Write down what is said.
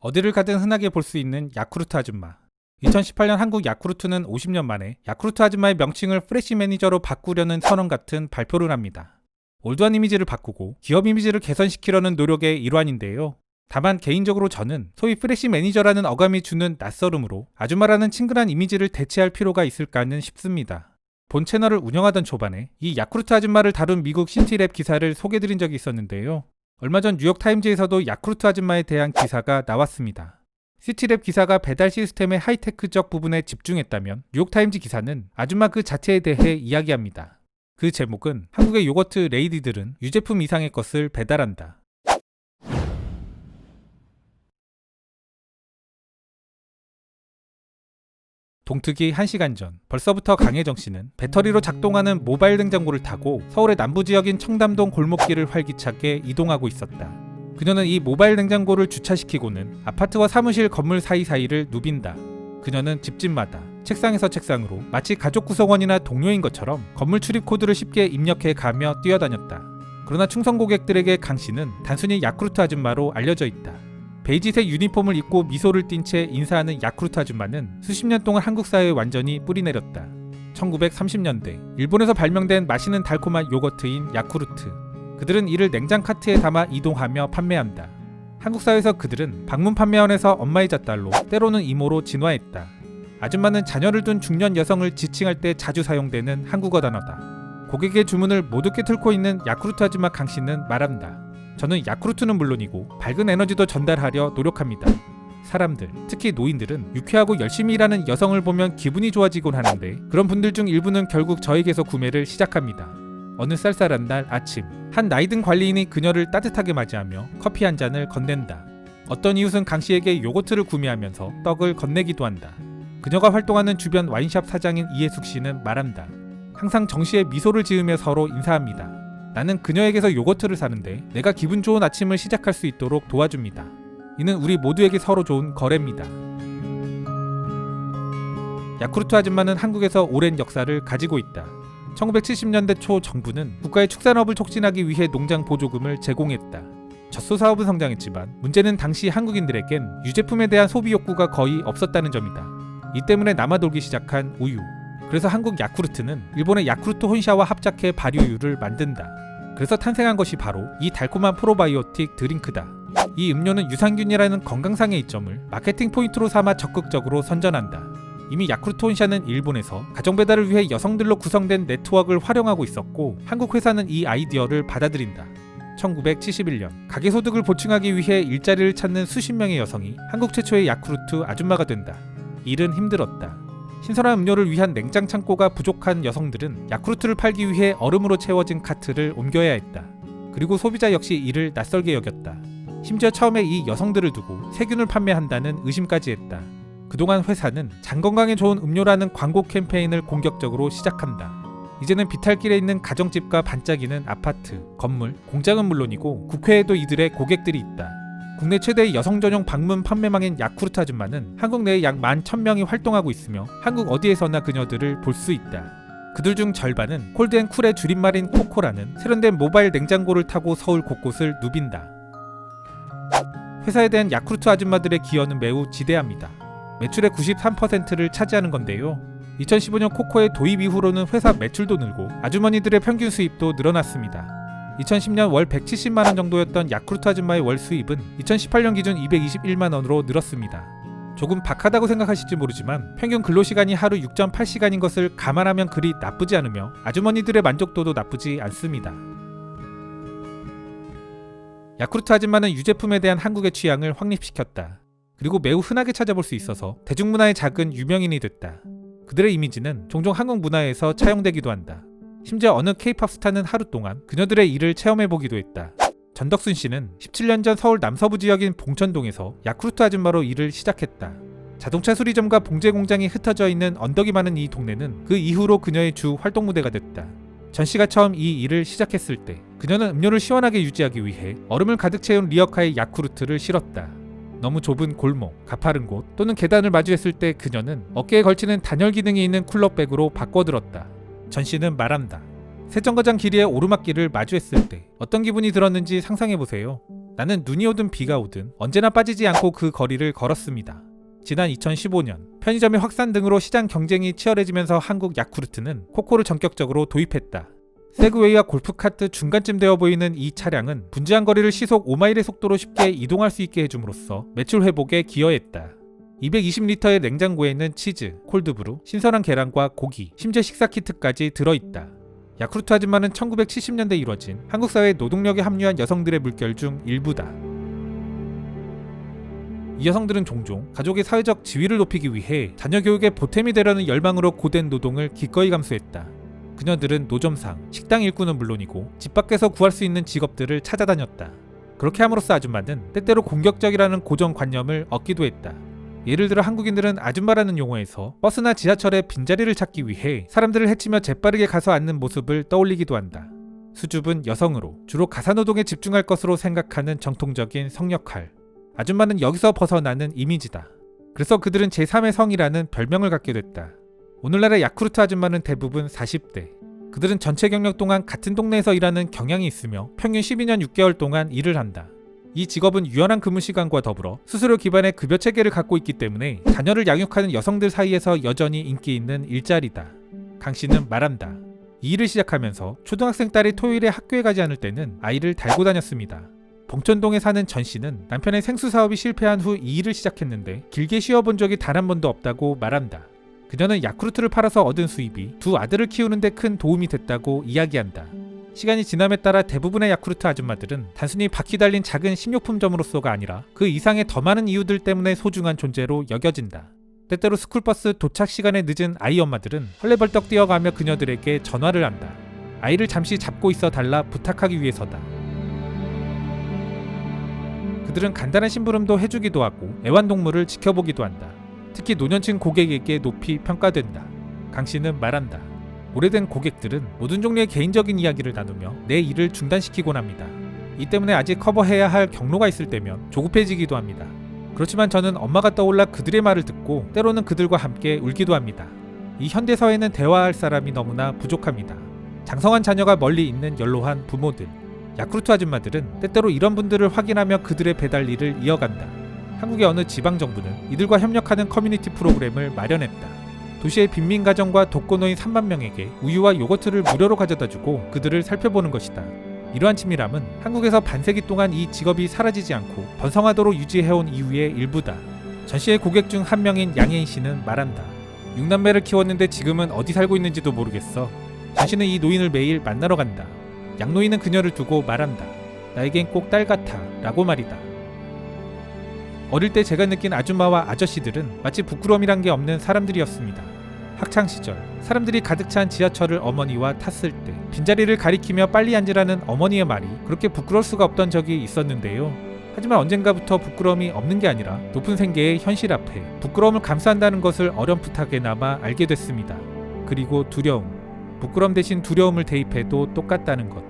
어디를 가든 흔하게 볼 수 있는 야쿠르트 아줌마. 2018년 한국 야쿠르트는 50년 만에 야쿠르트 아줌마의 명칭을 프레시 매니저로 바꾸려는 선언 같은 발표를 합니다. 올드한 이미지를 바꾸고 기업 이미지를 개선시키려는 노력의 일환인데요. 다만 개인적으로 저는 소위 프레시 매니저라는 어감이 주는 낯설음으로 아줌마라는 친근한 이미지를 대체할 필요가 있을까는 싶습니다. 본 채널을 운영하던 초반에 이 야쿠르트 아줌마를 다룬 미국 신티랩 기사를 소개드린 적이 있었는데요. 얼마 전 뉴욕타임즈에서도 야쿠르트 아줌마에 대한 기사가 나왔습니다. 시티랩 기사가 배달 시스템의 하이테크적 부분에 집중했다면 뉴욕타임즈 기사는 아줌마 그 자체에 대해 이야기합니다. 그 제목은 한국의 요거트 레이디들은 유제품 이상의 것을 배달한다. 동특이 1시간 전 벌써부터 강혜정 씨는 배터리로 작동하는 모바일 냉장고를 타고 서울의 남부 지역인 청담동 골목길을 활기차게 이동하고 있었다. 그녀는 이 모바일 냉장고를 주차시키고는 아파트와 사무실 건물 사이사이를 누빈다. 그녀는 집집마다 책상에서 책상으로 마치 가족 구성원이나 동료인 것처럼 건물 출입 코드를 쉽게 입력해 가며 뛰어다녔다. 그러나 충성 고객들에게 강 씨는 단순히 야쿠르트 아줌마로 알려져 있다. 베이지색 유니폼을 입고 미소를 띤 채 인사하는 야쿠르트 아줌마는 수십 년 동안 한국 사회에 완전히 뿌리내렸다. 1930년대 일본에서 발명된 마시는 달콤한 요거트인 야쿠르트. 그들은 이를 냉장 카트에 담아 이동하며 판매한다. 한국 사회에서 그들은 방문 판매원에서 엄마의 잣달로 때로는 이모로 진화했다. 아줌마는 자녀를 둔 중년 여성을 지칭할 때 자주 사용되는 한국어 단어다. 고객의 주문을 모두께 틀고 있는 야쿠르트 아줌마 강 씨는 말한다. 저는 야쿠르트는 물론이고 밝은 에너지도 전달하려 노력합니다. 사람들, 특히 노인들은 유쾌하고 열심히 일하는 여성을 보면 기분이 좋아지곤 하는데 그런 분들 중 일부는 결국 저에게서 구매를 시작합니다. 어느 쌀쌀한 날 아침, 한 나이든 관리인이 그녀를 따뜻하게 맞이하며 커피 한 잔을 건넨다. 어떤 이웃은 강 씨에게 요거트를 구매하면서 떡을 건네기도 한다. 그녀가 활동하는 주변 와인샵 사장인 이해숙 씨는 말한다. 항상 정 씨의 미소를 지으며 서로 인사합니다. 나는 그녀에게서 요거트를 사는데 내가 기분 좋은 아침을 시작할 수 있도록 도와줍니다. 이는 우리 모두에게 서로 좋은 거래입니다. 야쿠르트 아줌마는 한국에서 오랜 역사를 가지고 있다. 1970년대 초 정부는 국가의 축산업을 촉진하기 위해 농장 보조금을 제공했다. 젖소 사업은 성장했지만 문제는 당시 한국인들에겐 유제품에 대한 소비 욕구가 거의 없었다는 점이다. 이 때문에 남아돌기 시작한 우유. 그래서 한국 야쿠르트는 일본의 야쿠르트 혼샤와 합작해 발효유를 만든다. 그래서 탄생한 것이 바로 이 달콤한 프로바이오틱 드링크다. 이 음료는 유산균이라는 건강상의 이점을 마케팅 포인트로 삼아 적극적으로 선전한다. 이미 야쿠르트 혼샤는 일본에서 가정 배달을 위해 여성들로 구성된 네트워크를 활용하고 있었고 한국 회사는 이 아이디어를 받아들인다. 1971년 가계 소득을 보충하기 위해 일자리를 찾는 수십 명의 여성이 한국 최초의 야쿠르트 아줌마가 된다. 일은 힘들었다. 신선한 음료를 위한 냉장 창고가 부족한 여성들은 야쿠르트를 팔기 위해 얼음으로 채워진 카트를 옮겨야 했다. 그리고 소비자 역시 이를 낯설게 여겼다. 심지어 처음에 이 여성들을 두고 세균을 판매한다는 의심까지 했다. 그동안 회사는 장 건강에 좋은 음료라는 광고 캠페인을 공격적으로 시작한다. 이제는 비탈길에 있는 가정집과 반짝이는 아파트, 건물, 공장은 물론이고 국회에도 이들의 고객들이 있다. 국내 최대의 여성 전용 방문 판매망인 야쿠르트 아줌마는 한국 내에 약 11,000명이 활동하고 있으며 한국 어디에서나 그녀들을 볼 수 있다. 그들 중 절반은 콜드앤쿨의 줄임말인 코코라는 세련된 모바일 냉장고를 타고 서울 곳곳을 누빈다. 회사에 대한 야쿠르트 아줌마들의 기여는 매우 지대합니다. 매출의 93%를 차지하는 건데요. 2015년 코코의 도입 이후로는 회사 매출도 늘고 아주머니들의 평균 수입도 늘어났습니다. 2010년 월 170만 원 정도였던 야쿠르트 아줌마의 월 수입은 2018년 기준 221만 원으로 늘었습니다. 조금 박하다고 생각하실지 모르지만 평균 근로 시간이 하루 6.8시간인 것을 감안하면 그리 나쁘지 않으며 아주머니들의 만족도도 나쁘지 않습니다. 야쿠르트 아줌마는 유제품에 대한 한국의 취향을 확립시켰다. 그리고 매우 흔하게 찾아볼 수 있어서 대중문화의 작은 유명인이 됐다. 그들의 이미지는 종종 한국 문화에서 차용되기도 한다. 심지어 어느 케이팝 스타는 하루 동안 그녀들의 일을 체험해보기도 했다. 전덕순 씨는 17년 전 서울 남서부 지역인 봉천동에서 야쿠르트 아줌마로 일을 시작했다. 자동차 수리점과 봉제 공장이 흩어져 있는 언덕이 많은 이 동네는 그 이후로 그녀의 주 활동 무대가 됐다. 전 씨가 처음 이 일을 시작했을 때 그녀는 음료를 시원하게 유지하기 위해 얼음을 가득 채운 리어카에 야쿠르트를 실었다. 너무 좁은 골목, 가파른 곳 또는 계단을 마주했을 때 그녀는 어깨에 걸치는 단열 기능이 있는 쿨러백으로 바꿔들었다. 전 씨는 말한다. 세정거장 길이의 오르막길을 마주했을 때 어떤 기분이 들었는지 상상해 보세요. 나는 눈이 오든 비가 오든 언제나 빠지지 않고 그 거리를 걸었습니다. 지난 2015년 편의점의 확산 등으로 시장 경쟁이 치열해지면서 한국 야쿠르트는 코코를 전격적으로 도입했다. 세그웨이와 골프카트 중간쯤 되어 보이는 이 차량은 분주한 거리를 시속 5마일의 속도로 쉽게 이동할 수 있게 해줌으로써 매출 회복에 기여했다. 220리터의 냉장고에는 치즈, 콜드브루, 신선한 계란과 고기, 심지어 식사 키트까지 들어있다. 야쿠르트 아줌마는 1970년대 이뤄진 한국 사회 노동력에 합류한 여성들의 물결 중 일부다. 이 여성들은 종종 가족의 사회적 지위를 높이기 위해 자녀 교육에 보탬이 되려는 열망으로 고된 노동을 기꺼이 감수했다. 그녀들은 노점상, 식당 일꾼은 물론이고 집 밖에서 구할 수 있는 직업들을 찾아다녔다. 그렇게 함으로써 아줌마는 때때로 공격적이라는 고정관념을 얻기도 했다. 예를 들어 한국인들은 아줌마라는 용어에서 버스나 지하철의 빈자리를 찾기 위해 사람들을 해치며 재빠르게 가서 앉는 모습을 떠올리기도 한다. 수줍은 여성으로 주로 가사노동에 집중할 것으로 생각하는 정통적인 성역할. 아줌마는 여기서 벗어나는 이미지다. 그래서 그들은 제3의 성이라는 별명을 갖게 됐다. 오늘날의 야쿠르트 아줌마는 대부분 40대. 그들은 전체 경력 동안 같은 동네에서 일하는 경향이 있으며 평균 12년 6개월 동안 일을 한다. 이 직업은 유연한 근무 시간과 더불어 수수료 기반의 급여 체계를 갖고 있기 때문에 자녀를 양육하는 여성들 사이에서 여전히 인기 있는 일자리다. 강 씨는 말한다. 이 일을 시작하면서 초등학생 딸이 토요일에 학교에 가지 않을 때는 아이를 달고 다녔습니다. 봉천동에 사는 전 씨는 남편의 생수 사업이 실패한 후 이 일을 시작했는데 길게 쉬어본 적이 단 한 번도 없다고 말한다. 그녀는 야쿠르트를 팔아서 얻은 수입이 두 아들을 키우는데 큰 도움이 됐다고 이야기한다. 시간이 지남에 따라 대부분의 야쿠르트 아줌마들은 단순히 바퀴 달린 작은 식료품점으로서가 아니라 그 이상의 더 많은 이유들 때문에 소중한 존재로 여겨진다. 때때로 스쿨버스 도착 시간에 늦은 아이 엄마들은 헐레벌떡 뛰어가며 그녀들에게 전화를 한다. 아이를 잠시 잡고 있어 달라 부탁하기 위해서다. 그들은 간단한 심부름도 해주기도 하고 애완동물을 지켜보기도 한다. 특히 노년층 고객에게 높이 평가된다. 강 씨는 말한다. 오래된 고객들은 모든 종류의 개인적인 이야기를 나누며 내 일을 중단시키곤 합니다. 이 때문에 아직 커버해야 할 경로가 있을 때면 조급해지기도 합니다. 그렇지만 저는 엄마가 떠올라 그들의 말을 듣고 때로는 그들과 함께 울기도 합니다. 이 현대 사회는 대화할 사람이 너무나 부족합니다. 장성한 자녀가 멀리 있는 연로한 부모들, 야쿠르트 아줌마들은 때때로 이런 분들을 확인하며 그들의 배달 일을 이어간다. 한국의 어느 지방 정부는 이들과 협력하는 커뮤니티 프로그램을 마련했다. 도시의 빈민 가정과 독거노인 3만 명에게 우유와 요거트를 무료로 가져다 주고 그들을 살펴보는 것이다. 이러한 친밀함은 한국에서 반세기 동안 이 직업이 사라지지 않고 번성하도록 유지해온 이유의 일부다. 전 씨의 고객 중 한 명인 양혜인 씨는 말한다. 6남매를 키웠는데 지금은 어디 살고 있는지도 모르겠어. 전 씨는 이 노인을 매일 만나러 간다. 양노인은 그녀를 두고 말한다. 나에겐 꼭 딸 같아. 라고 말이다. 어릴 때 제가 느낀 아줌마와 아저씨들은 마치 부끄러움이란 게 없는 사람들이었습니다. 학창 시절 사람들이 가득 찬 지하철을 어머니와 탔을 때 빈자리를 가리키며 빨리 앉으라는 어머니의 말이 그렇게 부끄러울 수가 없던 적이 있었는데요. 하지만 언젠가부터 부끄러움이 없는 게 아니라 높은 생계의 현실 앞에 부끄러움을 감수한다는 것을 어렴풋하게나마 알게 됐습니다. 그리고 두려움. 부끄럼 대신 두려움을 대입해도 똑같다는 것.